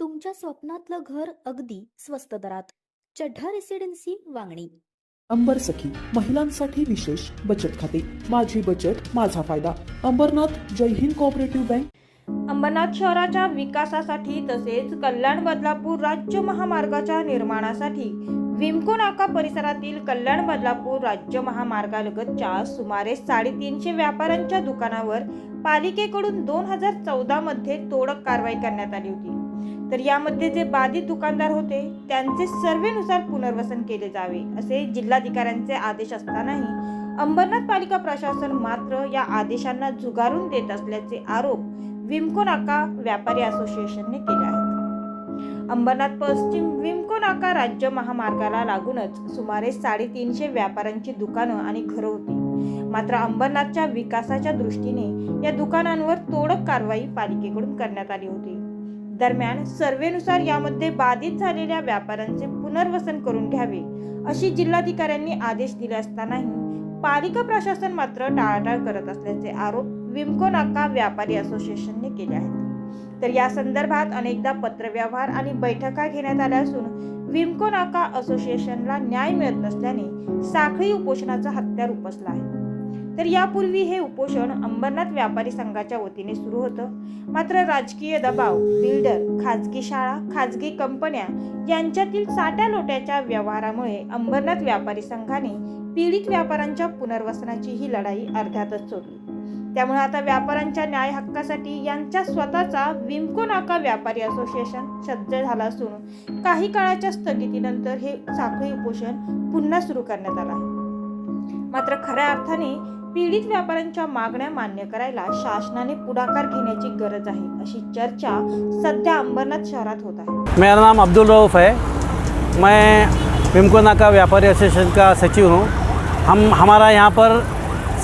तुमच्या स्वप्नातलं घर अगदी स्वस्त दरात. चढ्ढा रेसिडेन्सी वांगणी. अंबर सखी महिलांसाठी विशेष बचत खाते. माझी बचत माझा फायदा. अंबरनाथ जय हिंद कोऑपरेटिव्ह बँक अंबरनाथ शहराच्या विकासासाठी तसेच कल्याण बदलापूर राज्य महामार्गाच्या निर्माणासाठी विमको नाका परिसरातील कल्याण बदलापूर राज्य महामार्गालगतच्या सुमारे साडेतीनशे व्यापाऱ्यांच्या दुकानावर पालिकेकडून दोन हजार चौदा मध्ये तोडक कारवाई करण्यात आली होती. तर यामध्ये जे बाधित दुकानदार होते त्यांचे सर्वेनुसार पुनर्वसन केले जावे असे जिल्हाधिकाऱ्यांचे आदेश असतानाही अंबरनाथ पालिका प्रशासन मात्र या आदेशांना झुगारून देत असल्याचे आरोप विमको नाका व्यापारी असोसिएशनने केले आहेत. अंबरनाथ पश्चिम विमको नाका राज्य महामार्गाला लागूनच सुमारे साडेतीनशे व्यापाऱ्यांची दुकानं आणि घरं होती. मात्र अंबरनाथच्या विकासाच्या दृष्टीने या दुकानांवर तोडक कारवाई पालिकेकडून करण्यात आली होती. दरम्यान सर्वेनुसार यामध्ये बाधित झालेल्या व्यापाऱ्यांचे पुनर्वसन करून घ्यावे अशी जिल्हाधिकाऱ्यांनी आदेश दिले असतानाही पालिका प्रशासन मात्र टाळाटाळ करत असल्याचे आरोप विमको नाका व्यापारी असोसिएशनने केले आहेत. तर या संदर्भात अनेकदा पत्रव्यवहार आणि बैठका घेण्यात आल्या असून विमको नाका असोसिएशनला न्याय मिळत नसल्याने साखळी उपोषणाचा हत्यार उपसला आहे. तर यापूर्वी हे उपोषण अंबरनाथ व्यापारी संघाच्या वतीने सुरू होतं. मात्र राजकीय दबाव बिल्डर खाजगी शाळा खाजगी कंपन्या यांच्यातील साट्या लोट्याच्या व्यवहारामुळे अंबरनाथ व्यापारी संघाने पीडित व्यापाऱ्यांच्या पुनर्वसनाची ही लढाई अर्ध्यातच सोडली. त्यामुळे आता व्यापाऱ्यांच्या न्याय हक्कासाठी यांच्या स्वतःचा विमको नाका व्यापारी असोसिएशन सज्ज झाला असून काही काळाच्या स्थगितीनंतर हे साखळी उपोषण पुन्हा सुरू करण्यात आलं आहे. मात्र खऱ्या अर्थाने पीडित व्यापाऱ्यांच्या मागण्या मान्य करायला शासनाने पुढाकार घेण्याची गरज आहे अशी चर्चा सध्या अंबरनाथ शहरात होत आहे. मेरा नाम अब्दुल रऊफ़ है। मैं विमको नाका व्यापारी एसोसिएशन का सचिव हूँ। हम हमारा यहाँ पर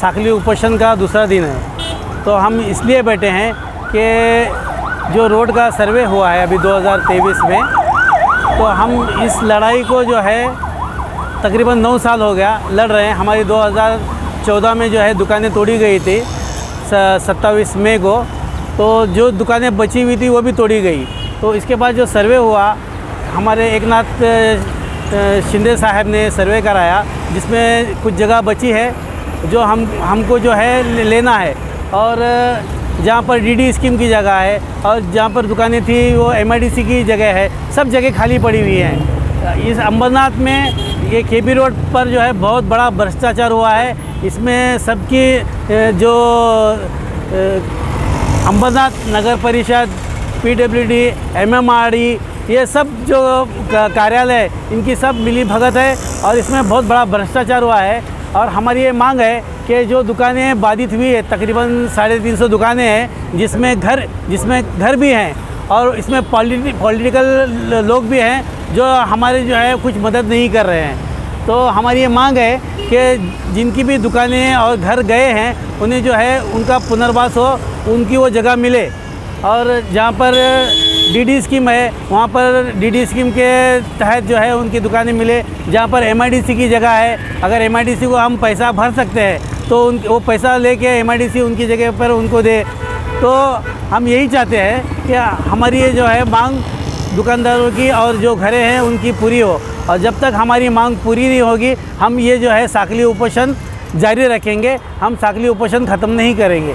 साखली उपोषण का दूसरा दिन है। तो हम इसलिए बैठे हैं कि जो रोड का सर्वे हुआ है अभी 2023 में तो हम इस लड़ाई को जो है, तकरीबन नौ साल हो गया लड़ रहे हैं। हमारी 2014 में जो है दुकानें तोड़ी गई थी सत्ताईस मई को। तो जो दुकानें बची हुई थी वो भी तोड़ी गई। तो इसके बाद जो सर्वे हुआ, हमारे एक नाथ शिंदे साहब ने सर्वे कराया, जिसमें कुछ जगह बची है। जो हम हमको जो है लेना है। और जहाँ पर डीडी स्कीम की जगह है और जहाँ पर दुकानें थी वो एमआईडीसी की जगह है सब जगह खाली पड़ी हुई हैं। इस अंबरनाथ में ये के रोड पर जो है बहुत बड़ा भ्रष्टाचार हुआ है। इसमें सबकी जो अ, अंबरनाथ नगर परिषद पीडब्ल्यूडी एमएमआरडी ये सब जो कार्यालय इनकी सब मिली भगत है और इसमें बहुत बड़ा भ्रष्टाचार हुआ है। और हमारी ये मांग है कि जो दुकानें बाधित हुई है, तकरीबन साढ़े तीन सौ दुकानें हैं, जिसमें घर जिसमें घर भी हैं और इसमें पॉलिटि, पॉलिटिकल लोग भी हैं जो हमारे जो है कुछ मदद नहीं कर रहे हैं। तो हमारी ये मांग है कि जिनकी भी दुकानें और घर गए हैं, उन्हें जो है उनका पुनर्वास हो, उनकी वो जगह मिले। और जहाँ पर डीडी स्कीम है, वहाँ पर डीडी स्कीम के तहत जो है उनकी दुकानें मिले। जहाँ पर एमआईडीसी की जगह है, अगर एमआईडीसी को हम पैसा भर सकते हैं तो उन, वो पैसा लेके एमआईडीसी उनकी जगह पर उनको दे। तो हम यही चाहते हैं कि हमारी ये जो है मांग दुकानदारों की और जो घरें हैं, उनकी पूरी हो। और जब तक हमारी मांग पूरी नहीं होगी, हम ये जो है साकली उपोषण जारी रखेंगे। हम साकली उपोषण ख़त्म नहीं करेंगे।